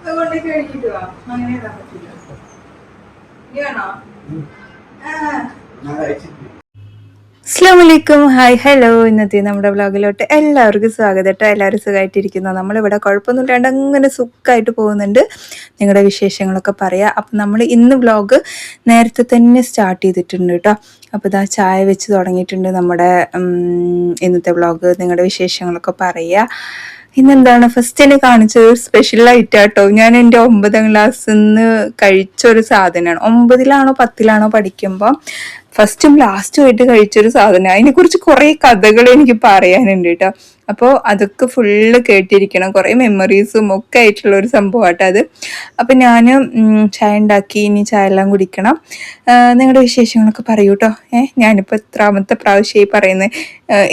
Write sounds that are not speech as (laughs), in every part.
അതുകൊണ്ട് കഴിഞ്ഞിട്ട് വാ. അങ്ങനെ പറ്റില്ല. ഇനി വേണോ ആ. അസ്സാം വലൈക്കും ഹായ് ഹലോ ഇന്നത്തെ നമ്മുടെ വ്ളോഗിലോട്ട് എല്ലാവർക്കും സ്വാഗതം കേട്ടോ. എല്ലാവരും സുഖമായിട്ടിരിക്കുന്നു നമ്മളിവിടെ കുഴപ്പമൊന്നുമില്ലാണ്ട് അങ്ങനെ സുഖമായിട്ട് പോകുന്നുണ്ട്. നിങ്ങളുടെ വിശേഷങ്ങളൊക്കെ പറയാം. അപ്പം നമ്മൾ ഇന്ന് വ്ളോഗ് നേരത്തെ തന്നെ സ്റ്റാർട്ട് ചെയ്തിട്ടുണ്ട് കേട്ടോ. അപ്പോൾ ഇതാ ചായ വെച്ച് തുടങ്ങിയിട്ടുണ്ട് നമ്മുടെ ഇന്നത്തെ വ്ളോഗ്. നിങ്ങളുടെ വിശേഷങ്ങളൊക്കെ പറയുക ഇന്നെന്താണ്? ഫസ്റ്റ് എന്നെ കാണിച്ചത് സ്പെഷ്യൽ ഐറ്റം കേട്ടോ ഞാൻ എന്റെ ഒമ്പതാം ക്ലാസ്സിൽ നിന്ന് കഴിച്ചൊരു സാധനമാണ്. ഒമ്പതിലാണോ പത്തിലാണോ പഠിക്കുമ്പോൾ ഫസ്റ്റും ആയിട്ട് കഴിച്ചൊരു സാധനം. അതിനെക്കുറിച്ച് കുറേ കഥകൾ എനിക്ക് പറയാനുണ്ട് കേട്ടോ അപ്പോൾ അതൊക്കെ ഫുള്ള് കേട്ടിരിക്കണം. കുറേ മെമ്മറീസും ഒക്കെ ആയിട്ടുള്ള ഒരു സംഭവമാട്ടോ അത്. അപ്പൊ ഞാൻ ചായ ഉണ്ടാക്കി ഇനി ചായ എല്ലാം കുടിക്കണം. നിങ്ങളുടെ വിശേഷങ്ങളൊക്കെ പറയൂ കേട്ടോ ഏഹ് ഞാനിപ്പോൾ എത്രാമത്തെ പ്രാവശ്യമായി പറയുന്നത്.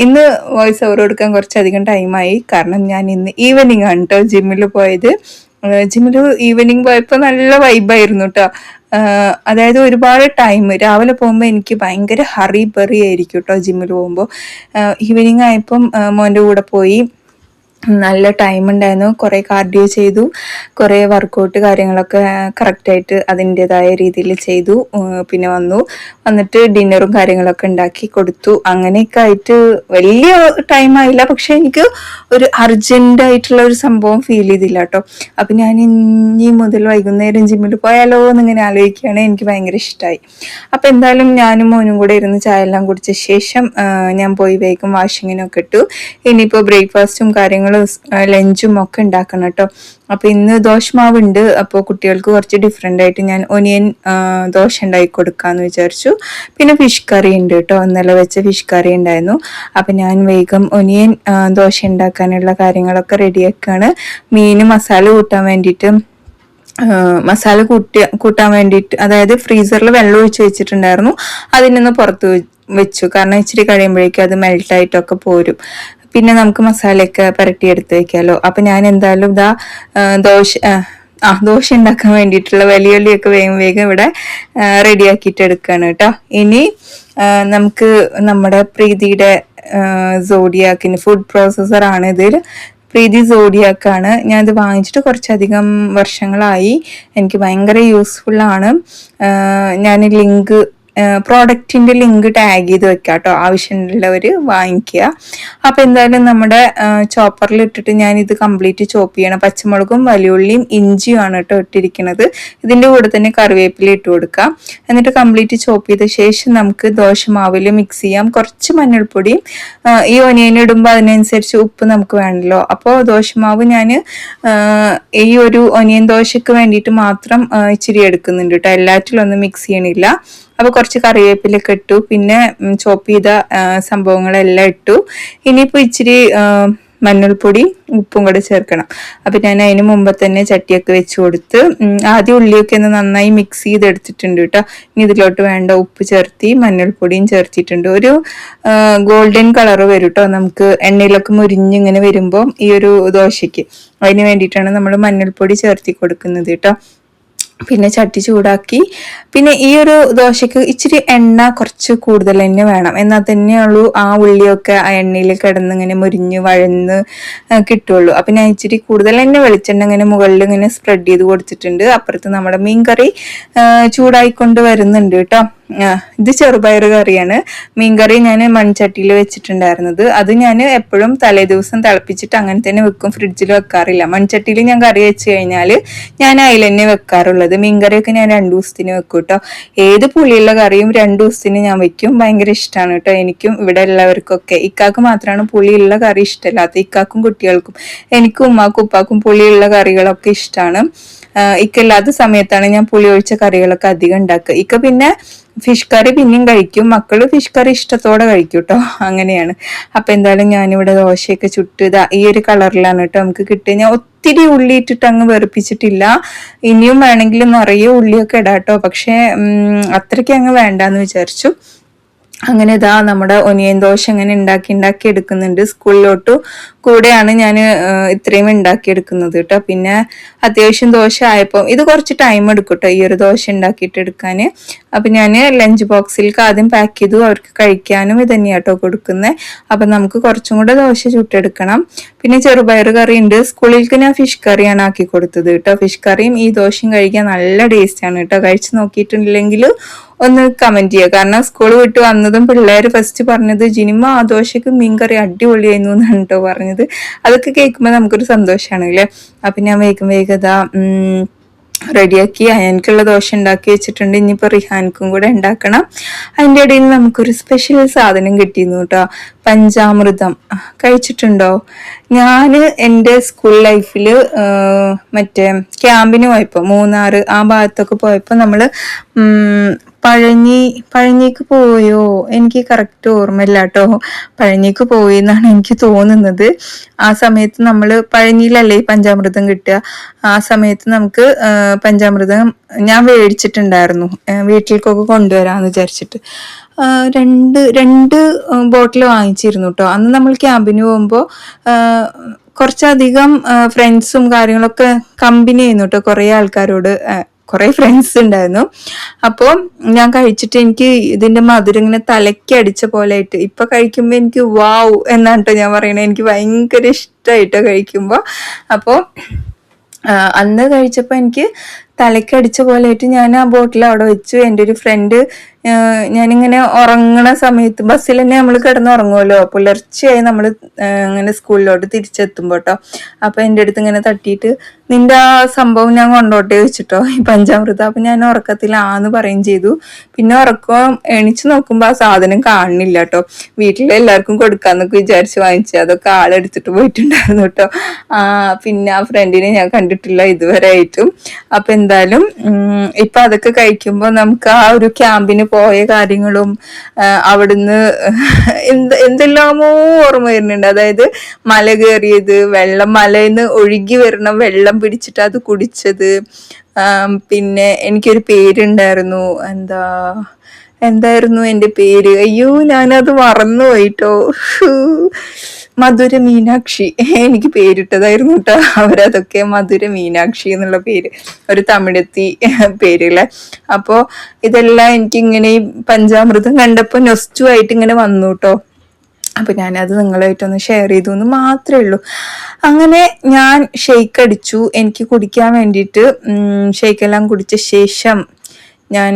ഇന്ന് വോയിസ് ഓവർ കൊടുക്കാൻ കുറച്ചധികം ടൈമായി കാരണം ഞാൻ ഇന്ന് ഈവനിങ് ആണ് കേട്ടോ ജിമ്മിൽ പോയത്. ജിമ്മിൽ ഈവനിങ് പോയപ്പോൾ നല്ല വൈബായിരുന്നു കേട്ടോ അതായത് ഒരുപാട് ടൈം രാവിലെ പോകുമ്പോൾ എനിക്ക് ഭയങ്കര ഹറി ബെറി ആയിരിക്കും കേട്ടോ ജിമ്മിൽ പോകുമ്പോൾ ഈവനിങ് ആയപ്പം മോന്റെ കൂടെ പോയി. നല്ല ടൈം ഉണ്ടായിരുന്നു. കുറേ കാർഡിയോ ചെയ്തു. കുറേ വർക്കൗട്ട് കാര്യങ്ങളൊക്കെ കറക്റ്റായിട്ട് അതിന്റെതായ രീതിയിൽ ചെയ്തു. പിന്നെ വന്നു. വന്നിട്ട് ഡിന്നറും കാര്യങ്ങളൊക്കെ ഉണ്ടാക്കി കൊടുത്തു. അങ്ങനെയൊക്കെ ആയിട്ട് വലിയ ടൈം ആയില്ല. പക്ഷെ എനിക്ക് ഒരു അർജന്റ് ആയിട്ടുള്ള ഒരു സംഭവം ഫീൽ ചെയ്തില്ല കേട്ടോ. അപ്പം ഞാൻ ഇനി മുതൽ വൈകുന്നേരം ജിമ്മിൽ പോയാലോ എന്നിങ്ങനെ ആലോചിക്കുകയാണ്. എനിക്ക് ഭയങ്കര ഇഷ്ടമായി അപ്പം എന്തായാലും ഞാനും മോനും കൂടെ ഇരുന്ന് ചായ എല്ലാം കുടിച്ച ശേഷം ഞാൻ പോയി വേഗം വാഷിങ്ങിനൊക്കെ ഇട്ടു. ഇനിയിപ്പോൾ ബ്രേക്ക്ഫാസ്റ്റും കാര്യങ്ങളും ലഞ്ചും ഒക്കെ ഉണ്ടാക്കണം കേട്ടോ. അപ്പോൾ ഇന്ന് ദോശമാവ് ഉണ്ട് അപ്പോൾ കുട്ടികൾക്ക് കുറച്ച് ഡിഫറെന്റ് ആയിട്ട് ഞാൻ ഒനിയൻ ദോശ ഉണ്ടാക്കി കൊടുക്കാമെന്ന് വിചാരിച്ചു. പിന്നെ ഫിഷ് കറി ഉണ്ട് കേട്ടോ. ഇന്നലെ വെച്ച ഫിഷ് കറി ഉണ്ടായിരുന്നു. അപ്പോൾ ഞാൻ വേഗം ഒനിയൻ ദോശ ഉണ്ടാക്കാനുള്ള കാര്യങ്ങളൊക്കെ റെഡിയാക്കുകയാണ് മീന് മസാല കൂട്ടാൻ വേണ്ടിയിട്ട് മസാല കൂട്ടി കൂട്ടാൻ വേണ്ടിയിട്ട് അതായത് ഫ്രീസറിൽ വെള്ളം ഒഴിച്ച് വെച്ചിട്ടുണ്ടായിരുന്നു. അതിൽ നിന്ന് പുറത്ത് വെച്ചു. കാരണം ഇച്ചിരി കഴിയുമ്പോഴേക്കും അത് മെൽട്ടായിട്ടൊക്കെ പോരും. പിന്നെ നമുക്ക് മസാലയൊക്കെ പുരട്ടി എടുത്ത് വെക്കാമല്ലോ അപ്പൊ ഞാൻ എന്തായാലും ഇതാ ദോശ ആ, ദോശ ഉണ്ടാക്കാൻ വേണ്ടിയിട്ടുള്ള വലിയ വലിയൊക്കെ വേഗം വേഗം ഇവിടെ റെഡിയാക്കിയിട്ട് എടുക്കുകയാണ് കേട്ടോ. ഇനി നമുക്ക് നമ്മുടെ പ്രീതിയുടെ സോഡിയാക്കിന് ഫുഡ് പ്രോസസ്സർ ആണ് ഇതിൽ. പ്രീതി സോഡിയാക്കാണ്. ഞാനത് വാങ്ങിച്ചിട്ട് കുറച്ചധികം വർഷങ്ങളായി. എനിക്ക് ഭയങ്കര യൂസ്ഫുള്ളാണ് ഞാൻ ലിങ്ക് പ്രോഡക്റ്റിന്റെ ലിങ്ക് ടാഗ് ചെയ്ത് വെക്കാം കേട്ടോ ആവശ്യമുള്ളവർ വാങ്ങിക്കുക. അപ്പോൾ എന്തായാലും നമ്മുടെ ചോപ്പറിൽ ഇട്ടിട്ട് ഞാൻ ഇത് കംപ്ലീറ്റ് ചോപ്പ് ചെയ്യണം. പച്ചമുളകും വലിയുള്ളിയും ഇഞ്ചിയുമാണ് കേട്ടോ ഇട്ടിരിക്കുന്നത്. ഇതിന്റെ കൂടെ തന്നെ കറിവേപ്പില ഇട്ട് കൊടുക്കാം. എന്നിട്ട് കംപ്ലീറ്റ് ചോപ്പ് ചെയ്ത ശേഷം നമുക്ക് ദോശമാവിൽ മിക്സ് ചെയ്യാം. കുറച്ച് മഞ്ഞൾപ്പൊടിയും ഈ ഒനിയൻ ഇടുമ്പോൾ അതിനനുസരിച്ച് ഉപ്പ് നമുക്ക് വേണമല്ലോ അപ്പോൾ ദോശമാവ് ഞാൻ ഈ ഒരു ഒനിയൻ ദോശയ്ക്ക് വേണ്ടിയിട്ട് മാത്രം ഇച്ചിരി എടുക്കുന്നുണ്ട് കേട്ടോ. എല്ലാറ്റിലൊന്നും മിക്സ് ചെയ്യണില്ല. അപ്പോൾ കുറച്ച് കറിവേപ്പിലൊക്കെ ഇട്ടു. പിന്നെ ചോപ്പ് ചെയ്ത സംഭവങ്ങളെല്ലാം ഇട്ടു. ഇനിയിപ്പോൾ ഇച്ചിരി മഞ്ഞൾപ്പൊടി ഉപ്പും കൂടെ ചേർക്കണം. അപ്പം ഞാൻ അതിന് മുമ്പ് തന്നെ ചട്ടിയൊക്കെ വെച്ച് കൊടുത്ത് ആദ്യം ഉള്ളിയൊക്കെ ഒന്ന് നന്നായി മിക്സ് ചെയ്തെടുത്തിട്ടുണ്ട് കേട്ടോ. ഇനി ഇതിലോട്ട് വേണ്ട ഉപ്പ് ചേർത്തി മഞ്ഞൾപ്പൊടിയും ചേർത്തിട്ടുണ്ട്. ഒരു ഗോൾഡൻ കളർ വരും കേട്ടോ നമുക്ക്. എണ്ണയിലൊക്കെ മുരിഞ്ഞിങ്ങനെ വരുമ്പോൾ ഈ ഒരു ദോശയ്ക്ക്. അതിന് വേണ്ടിയിട്ടാണ് നമ്മൾ മഞ്ഞൾപ്പൊടി ചേർത്തി കൊടുക്കുന്നത് കേട്ടോ. പിന്നെ ചട്ടി ചൂടാക്കി. പിന്നെ ഈ ഒരു ദോശയ്ക്ക് ഇച്ചിരി എണ്ണ കുറച്ച് കൂടുതൽ തന്നെ വേണം. എന്നാൽ തന്നെയുള്ളൂ ആ ഉള്ളിയൊക്കെ ആ എണ്ണയിൽ കിടന്ന് ഇങ്ങനെ മുരിഞ്ഞ് വഴന്ന് കിട്ടുള്ളൂ. അപ്പം ഞാൻ ഇച്ചിരി കൂടുതൽ തന്നെ വെളിച്ചെണ്ണ ഇങ്ങനെ മുകളിൽ ഇങ്ങനെ സ്പ്രെഡ് ചെയ്ത് കൊടുത്തിട്ടുണ്ട്. അപ്പുറത്ത് നമ്മുടെ മീൻ കറി ആ, ചൂടായിക്കൊണ്ട് വരുന്നുണ്ട് കേട്ടോ. ഇത് ചെറുപയർ കറിയാണ്. മീൻകറി ഞാൻ മൺചട്ടിയിൽ വെച്ചിട്ടുണ്ടായിരുന്നത്. അത് ഞാൻ എപ്പോഴും തലേ ദിവസം തിളപ്പിച്ചിട്ട് അങ്ങനെ തന്നെ വെക്കും. ഫ്രിഡ്ജിൽ വെക്കാറില്ല. മൺചട്ടിയിൽ ഞാൻ കറി വെച്ച് കഴിഞ്ഞാൽ ഞാൻ അതിൽ തന്നെ വെക്കാറുള്ളത്. മീൻകറിയൊക്കെ ഞാൻ രണ്ടു ദിവസത്തിന് വെക്കും കേട്ടോ ഏത് പുളിയുള്ള കറിയും രണ്ടു ദിവസത്തിന് ഞാൻ വെക്കും. ഭയങ്കര ഇഷ്ടമാണ് കേട്ടോ എനിക്കും ഇവിടെ എല്ലാവർക്കൊക്കെ. ഇക്കാക്ക് മാത്രമാണ് പുളിയുള്ള കറി ഇഷ്ടമല്ലാത്ത ഇക്കാക്കും കുട്ടികൾക്കും എനിക്കും ഉമ്മാക്കും ഉപ്പാക്കും പുളിയുള്ള കറികളൊക്കെ ഇഷ്ടമാണ് ഇക്കല്ലാത്ത സമയത്താണ് ഞാൻ പുളി ഒഴിച്ച കറികളൊക്കെ അധികം ഉണ്ടാക്കുക. ഇക്ക പിന്നെ ഫിഷ് കറി പിന്നെയും കഴിക്കും. മക്കൾ ഫിഷ് കറി ഇഷ്ടത്തോടെ കഴിക്കും കേട്ടോ അങ്ങനെയാണ്. അപ്പൊ എന്തായാലും ഞാനിവിടെ ദോശയൊക്കെ ചുട്ട് ഈ ഒരു കളറിലാണ് കേട്ടോ നമുക്ക് കിട്ടിയ ഞാൻ ഒത്തിരി ഉള്ളി ഇട്ടിട്ട് അങ്ങ് വെറുപ്പിച്ചിട്ടില്ല. ഇനിയും വേണമെങ്കിൽ നിറയെ ഉള്ളിയൊക്കെ ഇടാം കേട്ടോ പക്ഷെ അത്രയ്ക്ക് അങ്ങ് വേണ്ടാന്ന് വിചാരിച്ചു. അങ്ങനെ ഇതാ നമ്മുടെ ഒനിയൻ ദോശ അങ്ങനെ ഉണ്ടാക്കി ഉണ്ടാക്കി എടുക്കുന്നുണ്ട് സ്കൂളിലോട്ട്. കൂടെയാണ് ഞാൻ ഇത്രയും ഉണ്ടാക്കി എടുക്കുന്നത് കേട്ടോ. പിന്നെ അത്യാവശ്യം ദോശ ആയപ്പോൾ ഇത് കുറച്ച് ടൈം എടുക്കും കേട്ടോ ഈ ഒരു ദോശ ഉണ്ടാക്കിയിട്ട് എടുക്കാൻ അപ്പം ഞാൻ ലഞ്ച് ബോക്സിലേക്ക് ആദ്യം പാക്ക് ചെയ്തു. അവർക്ക് കഴിക്കാനും ഇത് തന്നെയാണ് കേട്ടോ കൊടുക്കുന്നത് അപ്പം നമുക്ക് കുറച്ചും കൂടെ ദോശ ചുട്ടെടുക്കണം. പിന്നെ ചെറുപയർ കറി ഉണ്ട് സ്കൂളിലേക്ക് ഞാൻ ഫിഷ് കറിയാണ് ആക്കി കൊടുത്തത് കേട്ടോ. ഫിഷ് കറിയും ഈ ദോശയും കഴിക്കാൻ നല്ല ടേസ്റ്റാണ് കേട്ടോ. കഴിച്ച് നോക്കിയിട്ടുണ്ടെങ്കിൽ ഒന്ന് കമന്റ് ചെയ്യുക. കാരണം സ്കൂൾ വിട്ട് വന്നതും പിള്ളേർ ഫസ്റ്റ് പറഞ്ഞത് ജിനിമ ആ ദോശക്ക് മീൻകറി അടിപൊളിയായിരുന്നു എന്നാണ് കേട്ടോ പറഞ്ഞത്. അതൊക്കെ കേൾക്കുമ്പോൾ നമുക്കൊരു സന്തോഷമാണ് അല്ലേ അപ്പൊ ഞാൻ വേഗം വേഗത റെഡിയാക്കി അയാൻക്കുള്ള ദോശ ഉണ്ടാക്കി വെച്ചിട്ടുണ്ട്. ഇനിയിപ്പോൾ റിഹാൻക്കും കൂടെ ഉണ്ടാക്കണം. അതിന്റെ ഇടയിൽ നമുക്കൊരു സ്പെഷ്യൽ സാധനം കിട്ടിയിരുന്നു കേട്ടോ പഞ്ചാമൃതം. കഴിച്ചിട്ടുണ്ടോ? ഞാൻ എന്റെ സ്കൂൾ ലൈഫിൽ മറ്റേ ക്യാമ്പിന് പോയപ്പോൾ മൂന്നാറ് ആ ഭാഗത്തൊക്കെ പോയപ്പോൾ നമ്മൾ പഴഞ്ഞി പഴഞ്ഞിക്ക് പോയോ? എനിക്ക് കറക്റ്റ് ഓർമ്മയില്ല കേട്ടോ പഴഞ്ഞിക്ക് പോയി എന്നാണ് എനിക്ക് തോന്നുന്നത്. ആ സമയത്ത് നമ്മൾ പഴഞ്ഞിയിലല്ലേ ഈ പഞ്ചാമൃതം കിട്ടുക? ആ സമയത്ത് നമുക്ക് പഞ്ചാമൃതം ഞാൻ മേടിച്ചിട്ടുണ്ടായിരുന്നു വീട്ടിലേക്കൊക്കെ കൊണ്ടുവരാമെന്ന് വിചാരിച്ചിട്ട്. രണ്ട് രണ്ട് ബോട്ടിൽ വാങ്ങിച്ചിരുന്നു കേട്ടോ അന്ന് നമ്മൾ ക്യാമ്പിന് പോകുമ്പോൾ കുറച്ചധികം ഫ്രണ്ട്സും കാര്യങ്ങളൊക്കെ കമ്പനി ചെയ്യുന്നു കേട്ടോ കുറേ ആൾക്കാരോട് കുറെ ഫ്രണ്ട്സ് ഉണ്ടായിരുന്നു അപ്പോൾ ഞാൻ കഴിച്ചിട്ട് എനിക്ക് ഇതിന്റെ മധുരം ഇങ്ങനെ തലയ്ക്ക് അടിച്ച പോലെ ആയിട്ട് ഇപ്പൊ കഴിക്കുമ്പോൾ എനിക്ക് വാവ് എന്നാണ് കേട്ടോ ഞാൻ പറയണത് എനിക്ക് ഭയങ്കര ഇഷ്ടമായിട്ടോ കഴിക്കുമ്പോൾ അപ്പോൾ അന്ന് കഴിച്ചപ്പോൾ എനിക്ക് തലയ്ക്കടിച്ച പോലെ ആയിട്ട് ഞാൻ ആ ബോട്ടിൽ അവിടെ വെച്ചു. എന്റെ ഒരു ഫ്രണ്ട് ഞാനിങ്ങനെ ഉറങ്ങണ സമയത്ത് ബസ്സിൽ തന്നെ നമ്മൾ കിടന്ന് ഉറങ്ങുമല്ലോ പുലർച്ചയായി നമ്മൾ ഇങ്ങനെ സ്കൂളിലോട്ട് തിരിച്ചെത്തുമ്പോൾ കേട്ടോ അപ്പോൾ എന്റെ അടുത്ത് ഇങ്ങനെ തട്ടിയിട്ട് നിന്റെ ആ സംഭവം ഞാൻ കൊണ്ടോട്ടെ വെച്ചിട്ടോ ഈ പഞ്ചാമൃത അപ്പം ഞാൻ ഉറക്കത്തിലാന്ന് പറയും ചെയ്തു. പിന്നെ ഉറക്കം എണിച്ചു നോക്കുമ്പോൾ ആ സാധനം കാണുന്നില്ല കേട്ടോ വീട്ടിലെ എല്ലാവർക്കും കൊടുക്കാന്നൊക്കെ വിചാരിച്ച് വാങ്ങിച്ചു അതൊക്കെ ആളെടുത്തിട്ട് പോയിട്ടുണ്ടായിരുന്നു കേട്ടോ ആ പിന്നെ ആ ഫ്രണ്ടിനെ ഞാൻ കണ്ടിട്ടില്ല ഇതുവരെ ആയിട്ടും. അപ്പൊ എന്തായാലും ഇപ്പൊ അതൊക്കെ കഴിക്കുമ്പോൾ നമുക്ക് ആ ഒരു ക്യാമ്പിന് പോയ കാര്യങ്ങളും അവിടുന്ന് എന്ത് എന്തെല്ലാമോ ഓർമ്മ വരുന്നുണ്ട്. അതായത് മല കയറിയത് വെള്ളം മലയിൽ നിന്ന് ഒഴുകി വരണം വെള്ളം പിടിച്ചിട്ട് അത് കുടിച്ചത്. പിന്നെ എനിക്കൊരു പേരുണ്ടായിരുന്നു. എന്താ എന്തായിരുന്നു എന്റെ പേര്? അയ്യോ ഞാനത് മറന്നു പോയിട്ടോ മധുര മീനാക്ഷി. എനിക്ക് പേരിട്ടതായിരുന്നു കേട്ടോ അവരതൊക്കെ മധുര മീനാക്ഷി എന്നുള്ള പേര്. ഒരു തമിഴത്തി പേരില്ലേ? അപ്പോ ഇതെല്ലാം എനിക്കിങ്ങനെ ഈ പഞ്ചാമൃതം കണ്ടപ്പോൾ നൊസ്റ്റു ആയിട്ട് ഇങ്ങനെ വന്നു കേട്ടോ അപ്പൊ ഞാനത് നിങ്ങളായിട്ടൊന്ന് ഷെയർ ചെയ്തു എന്ന് മാത്രമേ ഉള്ളൂ. അങ്ങനെ ഞാൻ ഷെയ്ക്ക് അടിച്ചു. എനിക്ക് കുടിക്കാൻ വേണ്ടിയിട്ട് ഷെയ്ക്കെല്ലാം കുടിച്ച ശേഷം ഞാൻ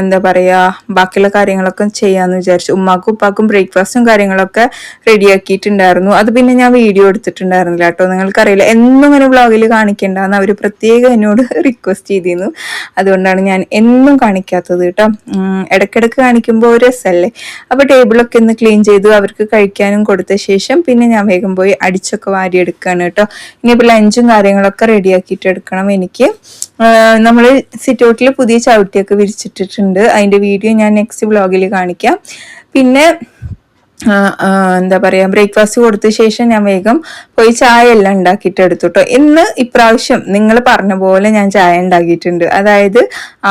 എന്താ പറയുക ബാക്കിയുള്ള കാര്യങ്ങളൊക്കെ ചെയ്യാമെന്ന് വിചാരിച്ചു. ഉമ്മാക്കും ഉപ്പാക്കും ബ്രേക്ക്ഫാസ്റ്റും കാര്യങ്ങളൊക്കെ റെഡിയാക്കിയിട്ടുണ്ടായിരുന്നു. അത് പിന്നെ ഞാൻ വീഡിയോ എടുത്തിട്ടുണ്ടായിരുന്നില്ല കേട്ടോ. നിങ്ങൾക്കറിയില്ല. എന്നും ഇങ്ങനെ വ്ളോഗിൽ കാണിക്കേണ്ടെന്ന് അവർ പ്രത്യേകം എന്നോട് (laughs) റിക്വസ്റ്റ് ചെയ്തിരുന്നു. അതുകൊണ്ടാണ് ഞാൻ എന്നും കാണിക്കാത്തത് കേട്ടോ. ഇടയ്ക്കിടയ്ക്ക് കാണിക്കുമ്പോൾ ഒരു രസമല്ലേ അപ്പോൾ ടേബിളൊക്കെ ഒന്ന് ക്ലീൻ ചെയ്തു അവർക്ക് കഴിക്കാനും കൊടുത്ത ശേഷം പിന്നെ ഞാൻ വേഗം പോയി അടിച്ചൊക്കെ വാരി എടുക്കുകയാണ് കേട്ടോ. ഇനിയിപ്പോൾ ലഞ്ചും കാര്യങ്ങളൊക്കെ റെഡിയാക്കിയിട്ട് എടുക്കണം എനിക്ക്. നമ്മൾ സിറ്റൗട്ടിൽ പുതിയ ചവിട്ടിയൊക്കെ വിരിച്ചിട്ടിട്ടുണ്ട്. അതിന്റെ വീഡിയോ ഞാൻ നെക്സ്റ്റ് വ്ളോഗിൽ കാണിക്കാം. പിന്നെ എന്താ പറയുക ബ്രേക്ക്ഫാസ്റ്റ് കൊടുത്ത ശേഷം ഞാൻ വേഗം പോയി ചായ എല്ലാം ഉണ്ടാക്കിയിട്ട് എടുത്തു കേട്ടോ ഇന്ന് ഇപ്രാവശ്യം നിങ്ങൾ പറഞ്ഞ പോലെ ഞാൻ ചായ ഉണ്ടാക്കിയിട്ടുണ്ട്. അതായത്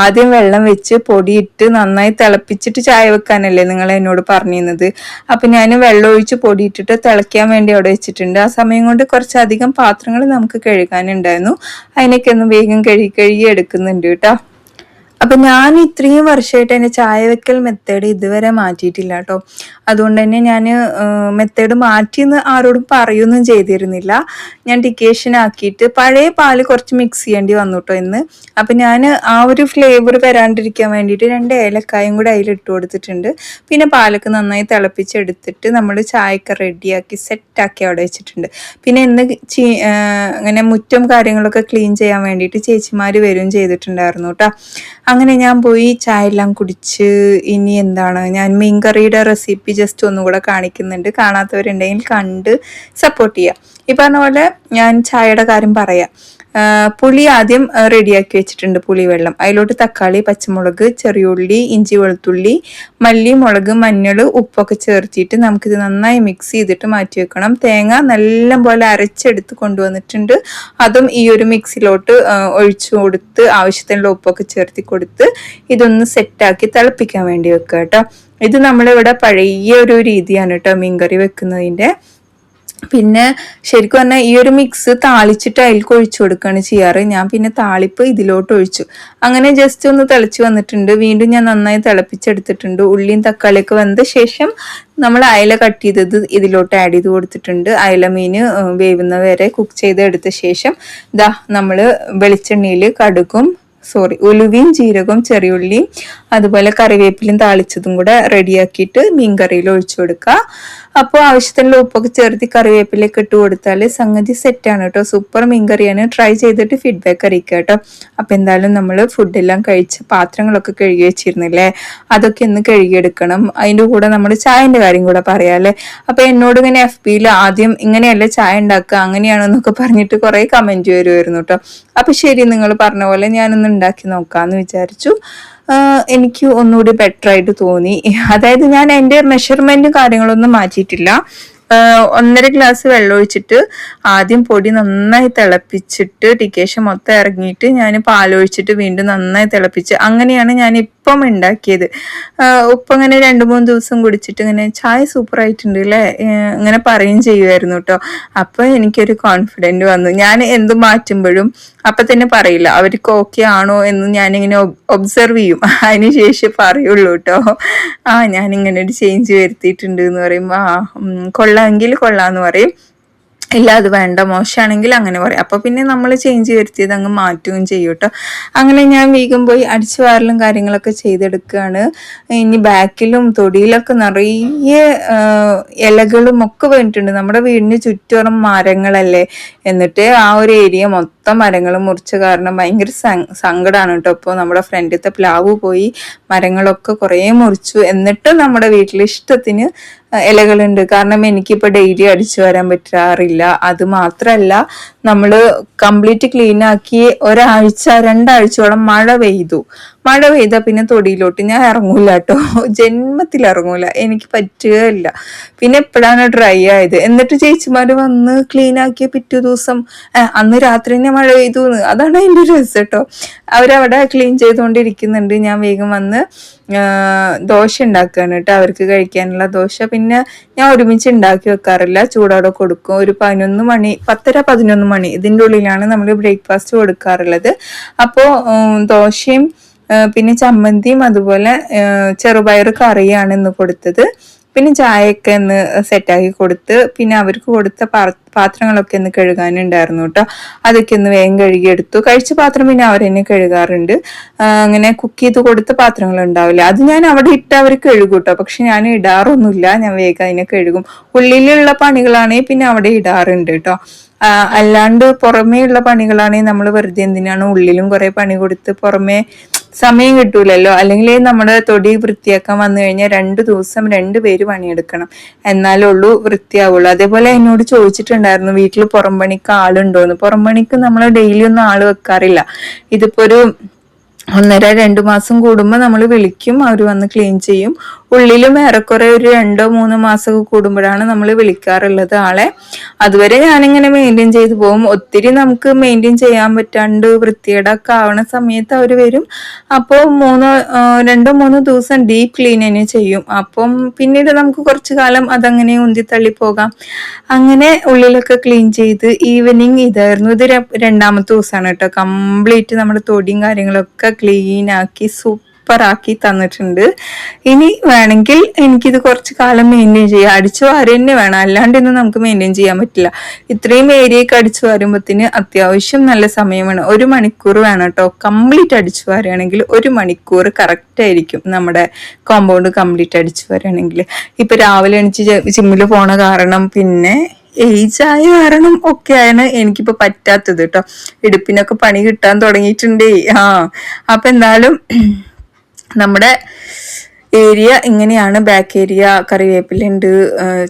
ആദ്യം വെള്ളം വെച്ച് പൊടിയിട്ട് നന്നായി തിളപ്പിച്ചിട്ട് ചായ വെക്കാനല്ലേ നിങ്ങൾ എന്നോട് പറഞ്ഞിരുന്നത്. അപ്പം ഞാൻ വെള്ളം ഒഴിച്ച് പൊടിയിട്ടിട്ട് തിളയ്ക്കാൻ വേണ്ടി അവിടെ വെച്ചിട്ടുണ്ട്. ആ സമയം കൊണ്ട് കുറച്ചധികം പാത്രങ്ങൾ നമുക്ക് കഴുകാനുണ്ടായിരുന്നു. അതിനൊക്കെ ഒന്ന് വേഗം കഴുകി കഴുകി എടുക്കുന്നുണ്ട് കേട്ടോ. അപ്പൊ ഞാൻ ഇത്രയും വർഷമായിട്ട് എന്റെ ചായ വെക്കൽ മെത്തേഡ് ഇതുവരെ മാറ്റിയിട്ടില്ല കേട്ടോ അതുകൊണ്ട് തന്നെ ഞാൻ മെത്തേഡ് മാറ്റിയെന്ന് ആരോടും പറയൊന്നും ചെയ്തിരുന്നില്ല. ഞാൻ ഡിക്കേഷൻ ആക്കിയിട്ട് പഴയ പാൽ കുറച്ച് മിക്സ് ചെയ്യേണ്ടി വന്നു കേട്ടോ ഇന്ന്. അപ്പൊ ഞാൻ ആ ഒരു ഫ്ലേവർ വരാണ്ടിരിക്കാൻ വേണ്ടിയിട്ട് രണ്ട് ഏലക്കായും കൂടെ അതിൽ ഇട്ട് കൊടുത്തിട്ടുണ്ട്. പിന്നെ പാലൊക്കെ നന്നായി തിളപ്പിച്ചെടുത്തിട്ട് നമ്മൾ ചായയൊക്കെ റെഡിയാക്കി സെറ്റാക്കി അവിടെ വെച്ചിട്ടുണ്ട്. പിന്നെ ഇന്ന് ചീ അങ്ങനെ മുറ്റം കാര്യങ്ങളൊക്കെ ക്ലീൻ ചെയ്യാൻ വേണ്ടിയിട്ട് ചേച്ചിമാർ വരും ചെയ്തിട്ടുണ്ടായിരുന്നു കേട്ടോ അങ്ങനെ ഞാൻ പോയി ചായ എല്ലാം കുടിച്ച് ഇനി എന്താണ്? ഞാൻ മീൻ കറിയുടെ റെസിപ്പി ജസ്റ്റ് ഒന്നുകൂടെ കാണിക്കുന്നുണ്ട്. കാണാത്തവരുണ്ടെങ്കിൽ കണ്ട് സപ്പോർട്ട് ചെയ്യുക ഈ പറഞ്ഞ പോലെ ഞാൻ ചായയുടെ കാര്യം പറയാം. പുളി ആദ്യം റെഡിയാക്കി വെച്ചിട്ടുണ്ട് പുളി വെള്ളം അതിലോട്ട് തക്കാളി പച്ചമുളക് ചെറിയുള്ളി ഇഞ്ചി വെളുത്തുള്ളി മല്ലി മുളക് മഞ്ഞൾ ഉപ്പൊക്കെ ചേർത്തിട്ട് നമുക്കിത് നന്നായി മിക്സ് ചെയ്തിട്ട് മാറ്റി വെക്കണം. തേങ്ങ നല്ല പോലെ അരച്ചെടുത്ത് കൊണ്ടുവന്നിട്ടുണ്ട്. അതും ഈ ഒരു മിക്സിലോട്ട് ഒഴിച്ചു കൊടുത്ത് ആവശ്യത്തിനുള്ള ഉപ്പൊക്കെ ചേർത്തി കൊടുത്ത് ഇതൊന്ന് സെറ്റാക്കി തിളപ്പിക്കാൻ വേണ്ടി വെക്കുക കേട്ടോ. ഇത് നമ്മളിവിടെ പഴയ ഒരു രീതിയാണ് കേട്ടോ മീൻകറി വെക്കുന്നതിന്റെ. പിന്നെ ശരിക്കും പറഞ്ഞാൽ ഈ ഒരു മിക്സ് താളിച്ചിട്ട് അതിലേക്ക് ഒഴിച്ചു കൊടുക്കുകയാണ് ചെയ്യാറ്. ഞാൻ പിന്നെ താളിപ്പ് ഇതിലോട്ട് ഒഴിച്ചു. അങ്ങനെ ജസ്റ്റ് ഒന്ന് തിളച്ച് വന്നിട്ടുണ്ട്. വീണ്ടും ഞാൻ നന്നായി തിളപ്പിച്ചെടുത്തിട്ടുണ്ട്. ഉള്ളിയും തക്കാളിയൊക്കെ വന്നത് ശേഷം നമ്മൾ അയല കട്ട് ചെയ്തത് ഇതിലോട്ട് ആഡ് ചെയ്ത് കൊടുത്തിട്ടുണ്ട്. അയല മീൻ വേവുന്ന വരെ കുക്ക് ചെയ്ത് എടുത്ത ശേഷം ദാ നമ്മൾ വെളിച്ചെണ്ണയിൽ കടുക്കും സോറി ഉലുവയും ജീരകവും ചെറിയുള്ളിയും അതുപോലെ കറിവേപ്പിലും താളിച്ചതും കൂടെ റെഡിയാക്കിയിട്ട് മീൻ കറിയിൽ ഒഴിച്ചു കൊടുക്കുക അപ്പോൾ ആവശ്യത്തിനുള്ള ഉപ്പൊക്കെ ചേർത്ത് കറിവേപ്പിലേക്ക് ഇട്ട് കൊടുത്താൽ സംഗതി സെറ്റാണ് കേട്ടോ. സൂപ്പർ മീൻ കറിയാണ്. ട്രൈ ചെയ്തിട്ട് ഫീഡ്ബാക്ക് അറിയിക്കുക കേട്ടോ. അപ്പം എന്തായാലും നമ്മൾ ഫുഡെല്ലാം കഴിച്ച് പാത്രങ്ങളൊക്കെ കഴുകി വെച്ചിരുന്നില്ലേ? അതൊക്കെ ഒന്ന് കഴുകിയെടുക്കണം. അതിന്റെ കൂടെ നമ്മൾ ചായന്റെ കാര്യം കൂടെ പറയാമല്ലേ അപ്പം എന്നോട് ഇങ്ങനെ എഫ് ബിയിൽ ആദ്യം ഇങ്ങനെയല്ല ചായ ഉണ്ടാക്കുക അങ്ങനെയാണെന്നൊക്കെ പറഞ്ഞിട്ട് കുറേ കമന്റ് വരുമായിരുന്നു കേട്ടോ. അപ്പം ശരി നിങ്ങൾ പറഞ്ഞ പോലെ ഞാനൊന്ന് ഉണ്ടാക്കി നോക്കാമെന്ന് വിചാരിച്ചു. എനിക്ക് ഒന്നുകൂടി ബെറ്റർ ആയിട്ട് തോന്നി. അതായത് ഞാൻ എന്റെ മെഷർമെന്റും കാര്യങ്ങളൊന്നും മാറ്റിയിട്ടില്ല. ഒന്നര ഗ്ലാസ് വെള്ളം ഒഴിച്ചിട്ട് ആദ്യം പൊടി നന്നായി തിളപ്പിച്ചിട്ട് ടിക്കേഷൻ മൊത്തം ഇറങ്ങിയിട്ട് ഞാൻ പാലൊഴിച്ചിട്ട് വീണ്ടും നന്നായി തിളപ്പിച്ച് അങ്ങനെയാണ് ഞാൻ ഇപ്പം ഉണ്ടാക്കിയത്. ഉപ്പ് അങ്ങനെ രണ്ട് മൂന്ന് ദിവസം കുടിച്ചിട്ട് ഇങ്ങനെ ചായ സൂപ്പർ ആയിട്ടുണ്ട് അല്ലേ ഇങ്ങനെ പറയും ചെയ്യുമായിരുന്നു കേട്ടോ അപ്പൊ എനിക്കൊരു കോൺഫിഡന്റ് വന്നു. ഞാൻ എന്ത് മാറ്റുമ്പോഴും അപ്പൊ തന്നെ പറയില്ല. അവർക്ക് ഓക്കെ ആണോ എന്ന് ഞാനിങ്ങനെ ഒബ്സർവ് ചെയ്യും. (laughs) അതിന് ശേഷം പറയുള്ളൂ കേട്ടോ ആ ഞാനിങ്ങനെ ഒരു ചേഞ്ച് വരുത്തിയിട്ടുണ്ട് എന്ന് പറയുമ്പോൾ ആ കൊള്ളാമെങ്കിൽ കൊള്ളാന്ന് പറയും. ഇല്ല അത് വേണ്ട മോശമാണെങ്കിൽ അങ്ങനെ പറയും. അപ്പൊ പിന്നെ നമ്മൾ ചേഞ്ച് വരുത്തിയത് അങ്ങ് മാറ്റുകയും ചെയ്യും കേട്ടോ അങ്ങനെ ഞാൻ വീഗം പോയി അടിച്ചു വാരലും കാര്യങ്ങളൊക്കെ ചെയ്തെടുക്കുകയാണ് ഇനി ബാക്കിലും തൊടിയിലൊക്കെ നിറയെ ഇലകളും ഒക്കെ വേണ്ടിയിട്ടുണ്ട്. നമ്മുടെ വീടിന് ചുറ്റും മരങ്ങളല്ലേ? എന്നിട്ട് ആ ഒരു ഏരിയ മൊത്തം മരങ്ങൾ മുറിച്ച കാരണം ഭയങ്കര സങ്കടമാണ് കേട്ടോ. അപ്പോൾ നമ്മുടെ ഫ്രണ്ടിലത്തെ പ്ലാവ് പോയി മരങ്ങളൊക്കെ കുറേ മുറിച്ചു. എന്നിട്ടും നമ്മുടെ വീട്ടിൽ ഇഷ്ടത്തിന് ഇലകളുണ്ട്. കാരണം എനിക്കിപ്പോൾ ഡെയിലി അടിച്ചു വരാൻ പറ്റാറില്ല. അത് മാത്രമല്ല നമ്മൾ കംപ്ലീറ്റ് ക്ലീൻ ആക്കി ഒരാഴ്ച രണ്ടാഴ്ചയോളം മഴ പെയ്തു. മഴ പെയ്താൽ പിന്നെ തൊടിയിലോട്ട് ഞാൻ ഇറങ്ങൂല കേട്ടോ ജന്മത്തിൽ ഇറങ്ങൂല. എനിക്ക് പറ്റുകയില്ല. പിന്നെ എപ്പോഴാണ് ഡ്രൈ ആയത്? എന്നിട്ട് ചേച്ചിമാർ വന്ന് ക്ലീൻ ആക്കിയ പിറ്റേ ദിവസം അന്ന് രാത്രി തന്നെ മഴ പെയ്തു എന്ന്." അതാണ് ഒരു രസം കേട്ടോ അവരവിടെ ക്ലീൻ ചെയ്തുകൊണ്ടിരിക്കുന്നുണ്ട്. ഞാൻ വേഗം വന്ന് ദോശ ഉണ്ടാക്കുകയാണ് കേട്ടോ അവർക്ക് കഴിക്കാനുള്ള ദോശ. പിന്നെ ഞാൻ ഒരുമിച്ച് ഉണ്ടാക്കി വെക്കാറില്ല. ചൂടോടെ കൊടുക്കും. ഒരു പതിനൊന്ന് മണി പത്തര പതിനൊന്ന് മണി ഇതിന്റെ ഉള്ളിലാണ് നമ്മൾ ബ്രേക്ക്ഫാസ്റ്റ് കൊടുക്കാറുള്ളത്. അപ്പോൾ ദോശയും പിന്നെ ചമ്മന്തിയും അതുപോലെ ചെറുപയർ കറിയാണ് ഇന്ന് കൊടുത്തത്. പിന്നെ ചായയൊക്കെ ഒന്ന് സെറ്റാക്കി കൊടുത്ത് പിന്നെ അവർക്ക് കൊടുത്ത പാത്രങ്ങളൊക്കെ ഒന്ന് കഴുകാനുണ്ടായിരുന്നു കേട്ടോ അതൊക്കെ ഒന്ന് വേഗം കഴുകിയെടുത്തു. കഴിച്ച പാത്രം പിന്നെ അവർ തന്നെ കഴുകാറുണ്ട്. അങ്ങനെ കുക്ക് ചെയ്ത് കൊടുത്ത പാത്രങ്ങൾ ഉണ്ടാവില്ല അത് ഞാൻ അവിടെ ഇട്ട് അവർ കഴുകും കേട്ടോ പക്ഷെ ഞാൻ ഇടാറൊന്നുമില്ല. ഞാൻ വേഗം അതിനെ കഴുകും. ഉള്ളിലുള്ള പണികളാണെങ്കിൽ പിന്നെ അവിടെ ഇടാറുണ്ട് കേട്ടോ അല്ലാണ്ട് പുറമേ ഉള്ള പണികളാണെങ്കിൽ നമ്മൾ വെറുതെ എന്തിനാണ് ഉള്ളിലും കുറെ പണി കൊടുത്ത് പുറമേ സമയം കിട്ടൂലല്ലോ. അല്ലെങ്കിൽ നമ്മുടെ തൊടി വൃത്തിയാക്കാൻ വന്നു കഴിഞ്ഞാൽ രണ്ടു ദിവസം രണ്ടു പേര് പണിയെടുക്കണം. എന്നാലേ ഉള്ളൂ വൃത്തിയാവുള്ളൂ. അതേപോലെ എന്നോട് ചോദിച്ചിട്ടുണ്ടായിരുന്നു വീട്ടിൽ പുറം പണിക്ക് ആളുണ്ടോന്ന്. പുറം പണിക്ക് നമ്മൾ ഡെയിലി ഒന്നും ആൾ വെക്കാറില്ല. ഇതിപ്പോ ഒരു ഒന്നര രണ്ടു മാസം കൂടുമ്പോൾ നമ്മൾ വിളിക്കും അവർ വന്ന് ക്ലീൻ ചെയ്യും. ഉള്ളിലും ഏറെക്കുറെ ഒരു രണ്ടോ മൂന്നോ മാസമൊക്കെ കൂടുമ്പോഴാണ് നമ്മൾ വിളിക്കാറുള്ളത് ആളെ. അതുവരെ ഞാനിങ്ങനെ മെയിന്റെയിൻ ചെയ്തു പോകും. ഒത്തിരി നമുക്ക് മെയിന്റെയിൻ ചെയ്യാൻ പറ്റാണ്ട് വൃത്തികേടൊക്കെ ആവണ സമയത്ത് അവർ വരും. അപ്പോൾ മൂന്നോ രണ്ടോ മൂന്നോ ദിവസം ഡീപ്പ് ക്ലീൻ തന്നെ ചെയ്യും. അപ്പം പിന്നീട് നമുക്ക് കുറച്ച് കാലം അതങ്ങനെ ഉന്തിത്തള്ളി പോകാം. അങ്ങനെ ഉള്ളിലൊക്കെ ക്ലീൻ ചെയ്ത് ഈവനിങ് ഇതായിരുന്നു. ഇത് രണ്ടാമത്തെ ദിവസമാണ് കേട്ടോ. കംപ്ലീറ്റ് നമ്മുടെ തൊടിയും കാര്യങ്ങളൊക്കെ ക്ലീൻ ആക്കി സൂപ്പർ ആക്കി തന്നിട്ടുണ്ട്. ഇനി വേണമെങ്കിൽ എനിക്കിത് കുറച്ച് കാലം മെയിന്റെയിൻ ചെയ്യാം. അടിച്ചു വാരി തന്നെ വേണം. അല്ലാണ്ട് ഇന്ന് നമുക്ക് മെയിന്റെയിൻ ചെയ്യാൻ പറ്റില്ല. ഇത്രയും ഏരിയയൊക്കെ അടിച്ചു വാരുമ്പത്തിന് അത്യാവശ്യം നല്ല സമയമാണ്. ഒരു മണിക്കൂർ വേണം കേട്ടോ. കംപ്ലീറ്റ് അടിച്ചു വാരുകയാണെങ്കിൽ ഒരു മണിക്കൂർ കറക്റ്റ് ആയിരിക്കും നമ്മുടെ കോമ്പൗണ്ട് കംപ്ലീറ്റ് അടിച്ചു വരികയാണെങ്കിൽ. ഇപ്പം രാവിലെ എണിച്ച് ജിമ്മിൽ പോണ കാരണം പിന്നെ ഏജ് ആയ കാരണം ഒക്കെയാണ് എനിക്കിപ്പോ പറ്റാത്തത് കേട്ടോ ഇടുപ്പിനൊക്കെ പണി കിട്ടാൻ തുടങ്ങിയിട്ടുണ്ടേ. ആ അപ്പൊ എന്തായാലും (clears throat) നമ്മുടെ ഏരിയ ഇങ്ങനെയാണ് ബാക്ക് ഏരിയ കറിവേപ്പിലുണ്ട്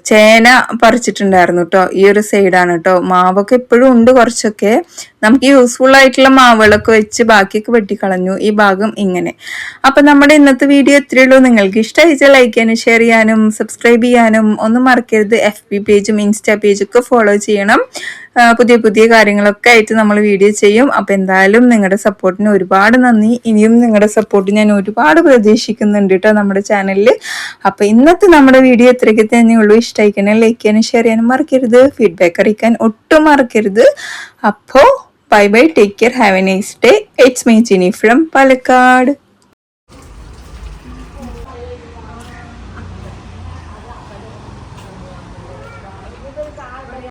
ചേന പറിച്ചിട്ടുണ്ടായിരുന്നു കേട്ടോ ഈ ഒരു സൈഡാണ് കേട്ടോ മാവൊക്കെ എപ്പോഴും ഉണ്ട് കുറച്ചൊക്കെ. നമുക്ക് യൂസ്ഫുൾ ആയിട്ടുള്ള മാവുകളൊക്കെ വെച്ച് ബാക്കിയൊക്കെ വെട്ടിക്കളഞ്ഞു ഈ ഭാഗം ഇങ്ങനെ. അപ്പൊ നമ്മുടെ ഇന്നത്തെ വീഡിയോ ഇത്രയേ ഉള്ളൂ. നിങ്ങൾക്ക് ഇഷ്ടമായിച്ചാൽ ലൈക്ക് ചെയ്യാനും ഷെയർ ചെയ്യാനും സബ്സ്ക്രൈബ് ചെയ്യാനും ഒന്നും മറക്കരുത്. എഫ് പേജും ഇൻസ്റ്റാ പേജും ഒക്കെ ഫോളോ ചെയ്യണം. പുതിയ പുതിയ കാര്യങ്ങളൊക്കെ ആയിട്ട് നമ്മൾ വീഡിയോ ചെയ്യും. അപ്പൊ എന്തായാലും നിങ്ങളുടെ സപ്പോർട്ടിന് ഒരുപാട് നന്ദി. ഇനിയും നിങ്ങളുടെ സപ്പോർട്ട് ഞാൻ ഒരുപാട് പ്രതീക്ഷിക്കുന്നുണ്ട് കേട്ടോ നമ്മുടെ ചാനലിൽ അപ്പൊ ഇന്നത്തെ നമ്മുടെ വീഡിയോ ഇത്രയ്ക്ക് തന്നെയുള്ളൂ ഇഷ്ടമായിക്കണേ ലൈക്ക് ചെയ്യാനും ഷെയർ ചെയ്യാനും മറക്കരുത്. ഫീഡ്ബാക്ക് അറിയിക്കാൻ ഒട്ടും മറക്കരുത്. അപ്പോ bye bye take care have a nice day it's me Jini from Palakkad